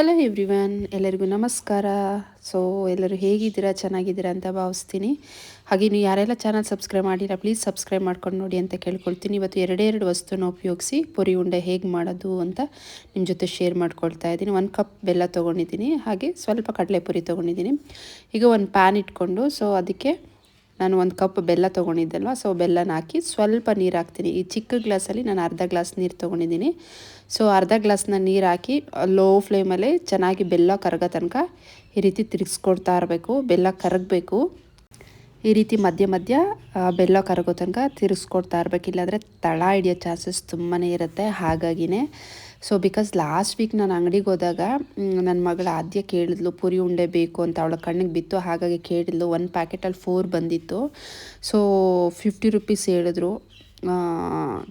Hello everyone ಎಲ್ಲರಿಗೂ ನಮಸ್ಕಾರ. So ಎಲ್ಲರೂ ಹೇಗಿದ್ದೀರಾ, ಚೆನ್ನಾಗಿದ್ದೀರಾ ಅಂತ ಭಾವಿಸ್ತೀನಿ. ಹಾಗೆ ನೀವು ಯಾರೆಲ್ಲ ಚಾನಲ್ ಸಬ್ಸ್ಕ್ರೈಬ್ ಮಾಡಿಲ್ಲ ಪ್ಲೀಸ್ ಸಬ್ಸ್ಕ್ರೈಬ್ ಮಾಡ್ಕೊಂಡು ನೋಡಿ ಅಂತ ಕೇಳ್ಕೊಳ್ತೀನಿ. ಇವತ್ತು ಎರಡೇ ಎರಡು ವಸ್ತುನ ಉಪಯೋಗಿಸಿ ಪುರಿ ಉಂಡೆ ಹೇಗೆ ಮಾಡೋದು ಅಂತ ನಿಮ್ಮ ಜೊತೆ ಶೇರ್ ಮಾಡ್ಕೊಳ್ತಾ ಇದ್ದೀನಿ. ಒಂದು ಕಪ್ ಬೆಲ್ಲ ತೊಗೊಂಡಿದ್ದೀನಿ, ಹಾಗೆ ಸ್ವಲ್ಪ ಕಡಲೆಪುರಿ ತೊಗೊಂಡಿದ್ದೀನಿ. ಈಗ ಒಂದು ಪ್ಯಾನ್ ಇಟ್ಕೊಂಡು ಸೊ ಅದಕ್ಕೆ ನಾನು ಒಂದು ಕಪ್ ಬೆಲ್ಲ ತೊಗೊಂಡಿದ್ದಲ್ವ ಸೊ ಬೆಲ್ಲನ ಹಾಕಿ ಸ್ವಲ್ಪ ನೀರು ಹಾಕ್ತೀನಿ. ಈ ಚಿಕ್ಕ ಗ್ಲಾಸಲ್ಲಿ ನಾನು ಅರ್ಧ ಗ್ಲಾಸ್ ನೀರು ತೊಗೊಂಡಿದ್ದೀನಿ. ಸೊ ಅರ್ಧ ಗ್ಲಾಸ್ನ ನೀರು ಹಾಕಿ ಲೋ ಫ್ಲೇಮಲ್ಲಿ ಚೆನ್ನಾಗಿ ಬೆಲ್ಲ ಕರಗೋ ತನಕ ಈ ರೀತಿ ತಿರುಗಿಸ್ಕೊಡ್ತಾ ಇರಬೇಕು. ಬೆಲ್ಲ ಕರಗಬೇಕು. ಈ ರೀತಿ ಮಧ್ಯ ಮಧ್ಯ ಬೆಲ್ಲ ಕರಗೋ ತನಕ ತಿರುಗಿಸ್ಕೊಡ್ತಾ ಇರಬೇಕು. ಇಲ್ಲಾಂದರೆ ತಳ ಹಿಡಿಯೋ ಚಾನ್ಸಸ್ ತುಂಬಾ ಇರುತ್ತೆ. ಹಾಗಾಗಿನೇ ಸೊ ಬಿಕಾಸ್ ಲಾಸ್ಟ್ ವೀಕ್ ನಾನು ಅಂಗಡಿಗೆ ಹೋದಾಗ ನನ್ನ ಮಗಳ ಆದ್ಯ ಕೇಳಿದ್ಲು, ಪುರಿ ಉಂಡೆ ಬೇಕು ಅಂತ ಅವಳ ಕಣ್ಣಿಗೆ ಬಿತ್ತು, ಹಾಗಾಗಿ ಕೇಳಿದ್ಲು, ಒಂದು ಪ್ಯಾಕೆಟಲ್ಲಿ ಫೋರ್ ಬಂದಿತ್ತು. ಸೊ ಫಿಫ್ಟಿ ರುಪೀಸ್ ಹೇಳಿದ್ರು.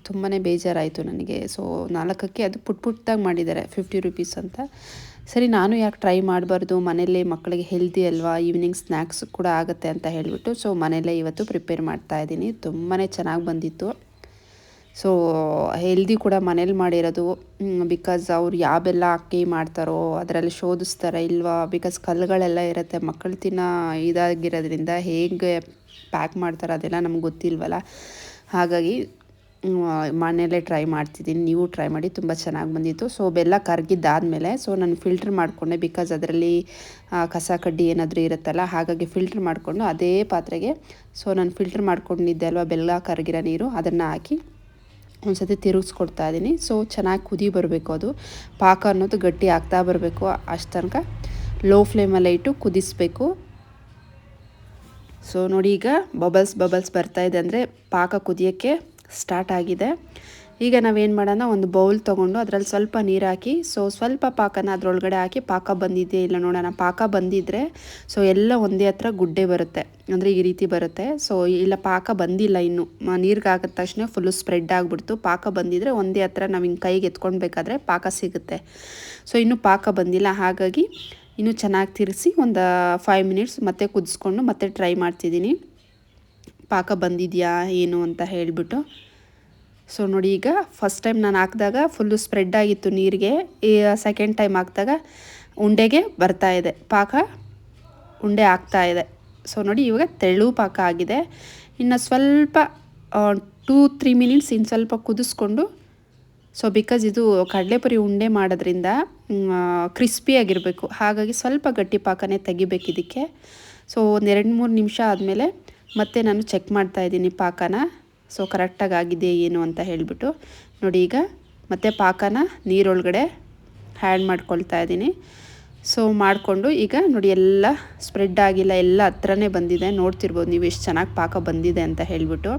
ತುಂಬಾ ಬೇಜಾರಾಯಿತು ನನಗೆ. ಸೊ ನಾಲ್ಕಕ್ಕೆ ಅದು ಪುಟ್ ಪುಟ್ಟಾಗಿ ಮಾಡಿದ್ದಾರೆ ಫಿಫ್ಟಿ ರುಪೀಸ್ ಅಂತ. ಸರಿ, ನಾನು ಯಾಕೆ ಟ್ರೈ ಮಾಡಬಾರ್ದು? ಮನೆಯಲ್ಲೇ ಮಕ್ಕಳಿಗೆ ಹೆಲ್ದಿ ಅಲ್ವಾ? ಈವ್ನಿಂಗ್ ಸ್ನ್ಯಾಕ್ಸ್ ಕೂಡ ಆಗುತ್ತೆ ಅಂತ ಹೇಳಿಬಿಟ್ಟು ಸೊ ಮನೆಯಲ್ಲೇ ಇವತ್ತು ಪ್ರಿಪೇರ್ ಮಾಡ್ತಾ ಇದ್ದೀನಿ. ತುಂಬಾ ಚೆನ್ನಾಗಿ ಬಂದಿತ್ತು. ಸೊ ಹೆಲ್ದಿ ಕೂಡ ಮನೇಲಿ ಮಾಡಿರೋದು ಬಿಕಾಸ್ ಅವ್ರು ಯಾವೆಲ್ಲ ಅಕ್ಕಿ ಮಾಡ್ತಾರೋ, ಅದರಲ್ಲಿ ಶೋಧಿಸ್ತಾರೆ ಇಲ್ವಾ? ಬಿಕಾಸ್ ಕಲ್ಲುಗಳೆಲ್ಲ ಇರುತ್ತೆ ಮಕ್ಕಳು ತಿನ್ನ ಇದಾಗಿರೋದ್ರಿಂದ ಹೇಗೆ ಪ್ಯಾಕ್ ಮಾಡ್ತಾರೆ ಅದೆಲ್ಲ ನಮ್ಗೆ ಗೊತ್ತಿಲ್ವಲ್ಲ? ಹಾಗಾಗಿ ಮನೆಯಲ್ಲೇ ಟ್ರೈ ಮಾಡ್ತಿದ್ದೀನಿ. ನೀವು ಟ್ರೈ ಮಾಡಿ, ತುಂಬ ಚೆನ್ನಾಗಿ ಬಂದಿತ್ತು. ಸೊ ಬೆಲ್ಲ ಕರಗಿದ್ದಾದಮೇಲೆ ಸೊ ನಾನು ಫಿಲ್ಟ್ರ್ ಮಾಡಿಕೊಂಡೆ. ಬಿಕಾಸ್ ಅದರಲ್ಲಿ ಕಸ ಕಡ್ಡಿ ಏನಾದರೂ ಇರುತ್ತಲ್ಲ, ಹಾಗಾಗಿ ಫಿಲ್ಟ್ರ್ ಮಾಡಿಕೊಂಡು, ಅದೇ ಪಾತ್ರೆಗೆ ಸೊ ನಾನು ಫಿಲ್ಟ್ರ್ ಮಾಡ್ಕೊಂಡಿದ್ದೆ ಅಲ್ವಾ, ಬೆಲ್ಲ ಕರಗಿರೋ ನೀರು, ಅದನ್ನು ಹಾಕಿ. ಒಂದು ಸತಿ ತಿರುಗಿಸ್ಕೊಡ್ತಾ ಇದ್ದೀನಿ ಸೊ ಚೆನ್ನಾಗಿ ಕುದಿ ಬರಬೇಕು ಅದು. ಪಾಕ ಅನ್ನೋದು ಗಟ್ಟಿ ಆಗ್ತಾ ಬರಬೇಕು ಅಷ್ಟು ತನಕ. ಲೋ ಫ್ಲೇಮಲ್ಲೇ ಇಟ್ಟು ಕುದಿಸ್ಬೇಕು. ಸೊ ನೋಡಿ ಈಗ ಬಬಲ್ಸ್ ಬಬಲ್ಸ್ ಬರ್ತಾ ಇದೆ ಅಂದರೆ ಪಾಕ ಕುದಿಯೋಕ್ಕೆ ಸ್ಟಾರ್ಟ್ ಆಗಿದೆ. ಈಗ ನಾವೇನು ಮಾಡೋಣ, ಒಂದು ಬೌಲ್ ತೊಗೊಂಡು ಅದರಲ್ಲಿ ಸ್ವಲ್ಪ ನೀರು ಹಾಕಿ ಸೊ ಸ್ವಲ್ಪ ಪಾಕನ ಅದರೊಳಗಡೆ ಹಾಕಿ ಪಾಕ ಬಂದಿದೆ ಇಲ್ಲ ನೋಡೋಣ. ಪಾಕ ಬಂದಿದ್ದರೆ ಸೊ ಎಲ್ಲ ಒಂದೇ ಹತ್ರ ಗುಡ್ಡೆ ಬರುತ್ತೆ. ಅಂದರೆ ಈ ರೀತಿ ಬರುತ್ತೆ. ಸೊ ಇಲ್ಲ, ಪಾಕ ಬಂದಿಲ್ಲ ಇನ್ನು. ನೀರಿಗೆ ಹಾಕಿದ ತಕ್ಷಣ ಫುಲ್ಲು ಸ್ಪ್ರೆಡ್ ಆಗಿಬಿಡ್ತು. ಪಾಕ ಬಂದಿದ್ದರೆ ಒಂದೇ ಹತ್ರ ನಾವು ಹಿಂಗೆ ಕೈಗೆ ಎತ್ಕೊಳ್ಬೇಕಾದ್ರೆ ಪಾಕ ಸಿಗುತ್ತೆ. ಸೊ ಇನ್ನು ಪಾಕ ಬಂದಿಲ್ಲ. ಹಾಗಾಗಿ ಇನ್ನೂ ಚೆನ್ನಾಗಿ ತಿರ್ಸಿ ಒಂದು ಫೈವ್ ಮಿನಿಟ್ಸ್ ಮತ್ತೆ ಕುದಿಸ್ಕೊಂಡು ಮತ್ತೆ ಟ್ರೈ ಮಾಡ್ತಿದ್ದೀನಿ. ಪಾಕ ಬಂದಿದೆಯಾ, ಏನು ಅಂತ ಹೇಳಿಬಿಟ್ಟು. ಸೊ ನೋಡಿ ಈಗ ಫಸ್ಟ್ ಟೈಮ್ ನಾನು ಹಾಕಿದಾಗ ಫುಲ್ಲು ಸ್ಪ್ರೆಡ್ ಆಗಿತ್ತು ನೀರಿಗೆ. ಈ ಸೆಕೆಂಡ್ ಟೈಮ್ ಹಾಕಿದಾಗ ಉಂಡೆಗೆ ಬರ್ತಾ ಇದೆ. ಪಾಕ ಉಂಡೆ ಆಗ್ತಾ ಇದೆ. ಸೊ ನೋಡಿ ಇವಾಗ ತೆಳು ಪಾಕ ಆಗಿದೆ. ಇನ್ನು ಸ್ವಲ್ಪ ಟೂ ತ್ರೀ ಮಿನಿಟ್ಸ್ ಇನ್ನು ಸ್ವಲ್ಪ ಕುದಿಸ್ಕೊಂಡು ಸೊ ಬಿಕಾಸ್ ಇದು ಕಡಲೆಪುರಿ ಉಂಡೆ ಮಾಡೋದ್ರಿಂದ ಕ್ರಿಸ್ಪಿಯಾಗಿರಬೇಕು ಹಾಗಾಗಿ ಸ್ವಲ್ಪ ಗಟ್ಟಿ ಪಾಕನೇ ತೆಗಿಬೇಕು ಇದಕ್ಕೆ. ಸೊ ಒಂದು ಎರಡು ಮೂರು ನಿಮಿಷ ಆದಮೇಲೆ ಮತ್ತೆ ನಾನು ಚೆಕ್ ಮಾಡ್ತಾ ಇದ್ದೀನಿ ಪಾಕನ. ಸೊ ಕರೆಕ್ಟಾಗಿ ಆಗಿದೆ ಏನು ಅಂತ ಹೇಳಿಬಿಟ್ಟು ನೋಡಿ ಈಗ ಮತ್ತೆ ಪಾಕನ ನೀರೊಳಗಡೆ ಹ್ಯಾಡ್ ಮಾಡ್ಕೊಳ್ತಾ ಇದ್ದೀನಿ. ಸೊ ಮಾಡಿಕೊಂಡು ಈಗ ನೋಡಿ ಎಲ್ಲ ಸ್ಪ್ರೆಡ್ ಆಗಿಲ್ಲ, ಎಲ್ಲ ಹತ್ರನೇ ಬಂದಿದೆ. ನೋಡ್ತಿರ್ಬೋದು ನೀವು ಎಷ್ಟು ಚೆನ್ನಾಗಿ ಪಾಕ ಬಂದಿದೆ ಅಂತ ಹೇಳಿಬಿಟ್ಟು.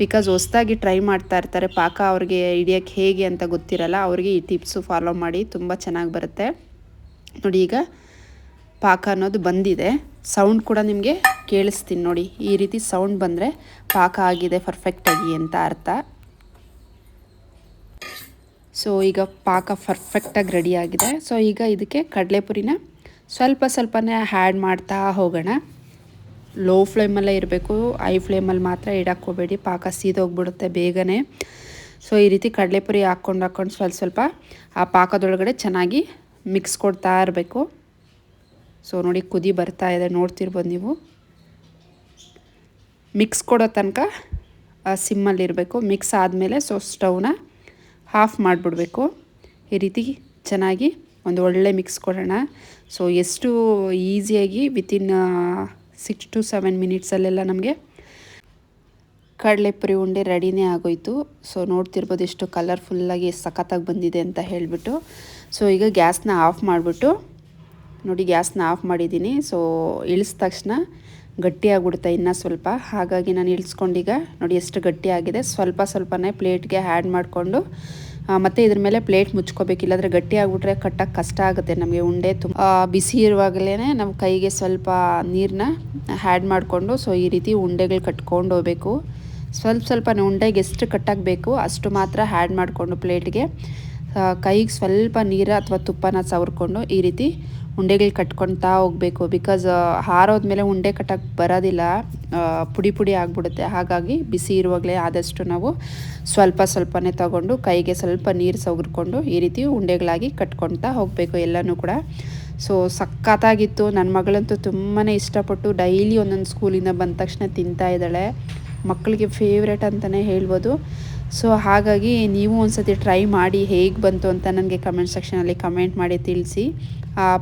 ಬಿಕಾಸ್ ಹೊಸ್ದಾಗಿ ಟ್ರೈ ಮಾಡ್ತಾ ಇರ್ತಾರೆ ಪಾಕ ಅವ್ರಿಗೆ ಹಿಡಿಯೋಕ್ಕೆ ಹೇಗೆ ಅಂತ ಗೊತ್ತಿರಲ್ಲ, ಅವ್ರಿಗೆ ಈ ಟಿಪ್ಸು ಫಾಲೋ ಮಾಡಿ ತುಂಬ ಚೆನ್ನಾಗಿ ಬರುತ್ತೆ. ನೋಡಿ ಈಗ ಪಾಕ ಅನ್ನೋದು ಬಂದಿದೆ. ಸೌಂಡ್ ಕೂಡ ನಿಮಗೆ ಕೇಳಿಸ್ತೀನಿ ನೋಡಿ. ಈ ರೀತಿ ಸೌಂಡ್ ಬಂದರೆ ಪಾಕ ಆಗಿದೆ ಪರ್ಫೆಕ್ಟಾಗಿ ಅಂತ ಅರ್ಥ. ಸೊ ಈಗ ಪಾಕ ಪರ್ಫೆಕ್ಟಾಗಿ ಆಗಿದೆ. ಸೊ ಈಗ ಇದಕ್ಕೆ ಕಡಲೆಪುರಿನ ಸ್ವಲ್ಪ ಸ್ವಲ್ಪನೇ ಹ್ಯಾಡ್ ಮಾಡ್ತಾ ಹೋಗೋಣ. ಲೋ ಫ್ಲೇಮಲ್ಲೇ ಇರಬೇಕು. ಐ ಫ್ಲೇಮಲ್ಲಿ ಮಾತ್ರ ಇಡಕ್ಕೆ ಹೋಗಬೇಡಿ. ಪಾಕ ಸೀದೋಗ್ಬಿಡುತ್ತೆ ಬೇಗನೆ. ಸೊ ಈ ರೀತಿ ಕಡಲೆಪುರಿ ಹಾಕ್ಕೊಂಡು ಹಾಕ್ಕೊಂಡು ಸ್ವಲ್ಪ ಸ್ವಲ್ಪ ಆ ಪಾಕದೊಳಗಡೆ ಚೆನ್ನಾಗಿ ಮಿಕ್ಸ್ ಕೊಡ್ತಾ ಇರಬೇಕು. ಸೊ ನೋಡಿ ಕುದಿ ಬರ್ತಾ ಇದೆ, ನೋಡ್ತಿರ್ಬೋದು ನೀವು. ಮಿಕ್ಸ್ ಕೊಡೋ ತನಕ ಸಿಮ್ಮಲ್ಲಿರಬೇಕು ಮಿಕ್ಸ್ ಆದಮೇಲೆ ಸೊ ಸ್ಟವ್ನ ಹಾಫ್ ಮಾಡಿಬಿಡ್ಬೇಕು. ಈ ರೀತಿ ಚೆನ್ನಾಗಿ ಒಂದು ಒಳ್ಳೆ ಮಿಕ್ಸ್ ಕೊಡೋಣ. ಸೊ ಎಷ್ಟು ಈಸಿಯಾಗಿ ವಿತಿನ್ ಸಿಕ್ಸ್ ಟು ಸೆವೆನ್ ಮಿನಿಟ್ಸಲ್ಲೆಲ್ಲ ನಮಗೆ ಕಡಲೆಪುರಿ ಉಂಡೆ ರೆಡಿನೇ ಆಗೋಯಿತು. ಸೊ ನೋಡ್ತಿರ್ಬೋದು ಎಷ್ಟು ಕಲರ್ಫುಲ್ಲಾಗಿ ಸಖತ್ತಾಗಿ ಬಂದಿದೆ ಅಂತ ಹೇಳಿಬಿಟ್ಟು. ಸೊ ಈಗ ಗ್ಯಾಸ್ನ ಆಫ್ ಮಾಡಿಬಿಟ್ಟು ನೋಡಿ ಗ್ಯಾಸ್ನ ಆಫ್ ಮಾಡಿದ್ದೀನಿ. ಸೊ ಇಳಿಸಿದ ತಕ್ಷಣ ಗಟ್ಟಿಯಾಗ್ಬಿಡುತ್ತೆ ಇನ್ನೂ ಸ್ವಲ್ಪ. ಹಾಗಾಗಿ ನಾನು ಇಳಿಸ್ಕೊಂಡೀಗ ನೋಡಿ ಎಷ್ಟು ಗಟ್ಟಿಯಾಗಿದೆ ಸ್ವಲ್ಪ ಸ್ವಲ್ಪನೇ ಪ್ಲೇಟ್ಗೆ ಆ್ಯಡ್ ಮಾಡಿಕೊಂಡು ಮತ್ತು ಇದ್ರ ಮೇಲೆ ಪ್ಲೇಟ್ ಮುಚ್ಕೋಬೇಕು. ಇಲ್ಲಾಂದರೆ ಗಟ್ಟಿ ಆಗಿಬಿಟ್ರೆ ಕಟ್ಟಕ್ಕೆ ಕಷ್ಟ ಆಗುತ್ತೆ ನಮಗೆ ಉಂಡೆ ತುಂಬ. ಬಿಸಿ ಇರುವಾಗಲೇ ನಮ್ಮ ಕೈಗೆ ಸ್ವಲ್ಪ ನೀರನ್ನ ಹ್ಯಾಡ್ ಮಾಡಿಕೊಂಡು, ಸೊ ಈ ರೀತಿ ಉಂಡೆಗಳು ಕಟ್ಕೊಂಡು ಹೋಗಬೇಕು. ಸ್ವಲ್ಪ ಸ್ವಲ್ಪ ಉಂಡೆಗೆ ಎಷ್ಟು ಕಟ್ಟಾಗಬೇಕು ಅಷ್ಟು ಮಾತ್ರ ಹ್ಯಾಡ್ ಮಾಡಿಕೊಂಡು ಪ್ಲೇಟ್ಗೆ. ಕೈಗೆ ಸ್ವಲ್ಪ ನೀರು ಅಥವಾ ತುಪ್ಪನ ಸವರ್ಕೊಂಡು ಈ ರೀತಿ ಉಂಡೆಗಳು ಕಟ್ಕೊಳ್ತಾ ಹೋಗಬೇಕು. ಬಿಕಾಸ್ ಹಾರೋದ್ಮೇಲೆ ಉಂಡೆ ಕಟ್ಟಕ್ಕೆ ಬರೋದಿಲ್ಲ. ಪುಡಿ ಪುಡಿ ಆಗಿಬಿಡುತ್ತೆ. ಹಾಗಾಗಿ ಬಿಸಿ ಇರುವಾಗಲೇ ಆದಷ್ಟು ನಾವು ಸ್ವಲ್ಪ ಸ್ವಲ್ಪನೇ ತಗೊಂಡು ಕೈಗೆ ಸ್ವಲ್ಪ ನೀರು ಸವರ್ಕೊಂಡು ಈ ರೀತಿ ಉಂಡೆಗಳಾಗಿ ಕಟ್ಕೊಳ್ತಾ ಹೋಗಬೇಕು ಎಲ್ಲನೂ ಕೂಡ. ಸೊ ಸಖತ್ತಾಗಿತ್ತು. ನನ್ನ ಮಗಳಂತೂ ತುಂಬಾ ಇಷ್ಟಪಟ್ಟು ಡೈಲಿ ಒಂದೊಂದು ಸ್ಕೂಲಿಂದ ಬಂದ ತಕ್ಷಣ ತಿಂತಾ ಇದ್ದಾಳೆ. ಮಕ್ಕಳಿಗೆ ಫೇವ್ರೇಟ್ ಅಂತಲೇ ಹೇಳ್ಬೋದು. ಸೊ ಹಾಗಾಗಿ ನೀವು ಒಂದ್ಸತಿ ಟ್ರೈ ಮಾಡಿ ಹೇಗೆ ಬಂತು ಅಂತ ನನಗೆ ಕಮೆಂಟ್ ಸೆಕ್ಷನಲ್ಲಿ ಕಮೆಂಟ್ ಮಾಡಿ ತಿಳಿಸಿ.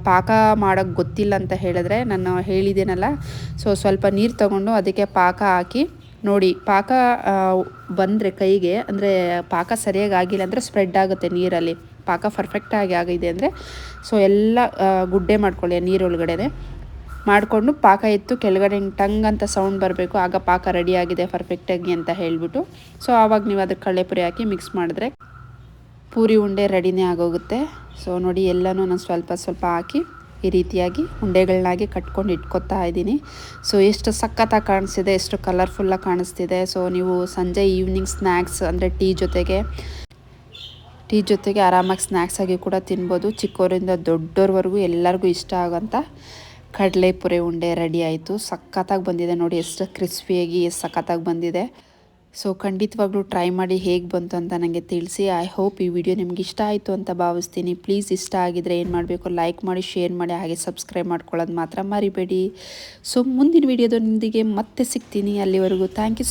ಪಾಕ ಮಾಡೋಕ್ಕೆ ಗೊತ್ತಿಲ್ಲ ಅಂತ ಹೇಳಿದ್ರೆ ನಾನು ಹೇಳಿದ್ದೇನಲ್ಲ ಸೊ ಸ್ವಲ್ಪ ನೀರು ತಗೊಂಡು ಅದಕ್ಕೆ ಪಾಕ ಹಾಕಿ ನೋಡಿ, ಪಾಕ ಬಂದರೆ ಕೈಗೆ ಅಂದರೆ ಪಾಕ ಸರಿಯಾಗಿ ಆಗಿಲ್ಲ ಅಂದರೆ ಸ್ಪ್ರೆಡ್ ಆಗುತ್ತೆ ನೀರಲ್ಲಿ. ಪಾಕ ಪರ್ಫೆಕ್ಟಾಗಿ ಆಗಿದೆ ಅಂದರೆ ಸೊ ಎಲ್ಲ ಗುಡ್ಡೆ ಮಾಡ್ಕೊಳ್ಳಿ ನೀರೊಳಗಡೆ ಮಾಡಿಕೊಂಡು ಪಾಕ ಎತ್ತು, ಕೆಳಗಡೆ ಟಂಗ್ ಅಂತ ಸೌಂಡ್ ಬರಬೇಕು. ಆಗ ಪಾಕ ರೆಡಿ ಆಗಿದೆ ಪರ್ಫೆಕ್ಟಾಗಿ ಅಂತ ಹೇಳಿಬಿಟ್ಟು. ಸೊ ಆವಾಗ ನೀವು ಅದಕ್ಕೆ ಕಳ್ಳೆಪುರಿ ಹಾಕಿ ಮಿಕ್ಸ್ ಮಾಡಿದ್ರೆ ಪೂರಿ ಉಂಡೆ ರೆಡಿನೇ ಆಗೋಗುತ್ತೆ. ಸೊ ನೋಡಿ, ಎಲ್ಲನೂ ನಾನು ಸ್ವಲ್ಪ ಸ್ವಲ್ಪ ಹಾಕಿ ಈ ರೀತಿಯಾಗಿ ಉಂಡೆಗಳನ್ನಾಗಿ ಕಟ್ಕೊಂಡು ಇಟ್ಕೊತಾ ಇದ್ದೀನಿ. ಸೊ ಎಷ್ಟು ಸಖತ್ತಾಗಿ ಕಾಣಿಸ್ತಿದೆ, ಎಷ್ಟು ಕಲರ್ಫುಲ್ಲಾಗಿ ಕಾಣಿಸ್ತಿದೆ. ಸೊ ನೀವು ಸಂಜೆ ಈವ್ನಿಂಗ್ ಸ್ನ್ಯಾಕ್ಸ್ ಅಂದರೆ ಟೀ ಜೊತೆಗೆ ಟೀ ಜೊತೆಗೆ ಆರಾಮಾಗಿ ಸ್ನ್ಯಾಕ್ಸ್ ಆಗಿ ಕೂಡ ತಿನ್ಬೋದು. ಚಿಕ್ಕವರಿಂದ ದೊಡ್ಡೋರ್ವರೆಗೂ ಎಲ್ಲರಿಗೂ ಇಷ್ಟ ಆಗೋಂಥ ಕಡಲೆಪುರಿ ಉಂಡೆ ರೆಡಿ ಆಯಿತು. ಸಖತ್ತಾಗಿ ಬಂದಿದೆ ನೋಡಿ, ಎಷ್ಟು ಕ್ರಿಸ್ಪಿಯಾಗಿ ಎಷ್ಟು ಸಖತ್ತಾಗಿ ಬಂದಿದೆ. ಸೊ ಖಂಡಿತವಾಗ್ಲೂ ಟ್ರೈ ಮಾಡಿ ಹೇಗೆ ಬಂತು ಅಂತ ನನಗೆ ತಿಳಿಸಿ. ಐ ಹೋಪ್ ಈ ವಿಡಿಯೋ ನಿಮ್ಗೆ ಇಷ್ಟ ಆಯಿತು ಅಂತ ಭಾವಿಸ್ತೀನಿ. ಪ್ಲೀಸ್ ಇಷ್ಟ ಆಗಿದ್ರೆ ಏನು ಮಾಡಬೇಕು? ಲೈಕ್ ಮಾಡಿ ಶೇರ್ ಮಾಡಿ, ಹಾಗೆ ಸಬ್ಸ್ಕ್ರೈಬ್ ಮಾಡ್ಕೊಳ್ಳೋದು ಮಾತ್ರ ಮರಿಬೇಡಿ. ಸೊ ಮುಂದಿನ ವಿಡಿಯೋದೊಂದಿಗೆ ಮತ್ತೆ ಸಿಗ್ತೀನಿ. ಅಲ್ಲಿವರೆಗೂ ಥ್ಯಾಂಕ್ ಯು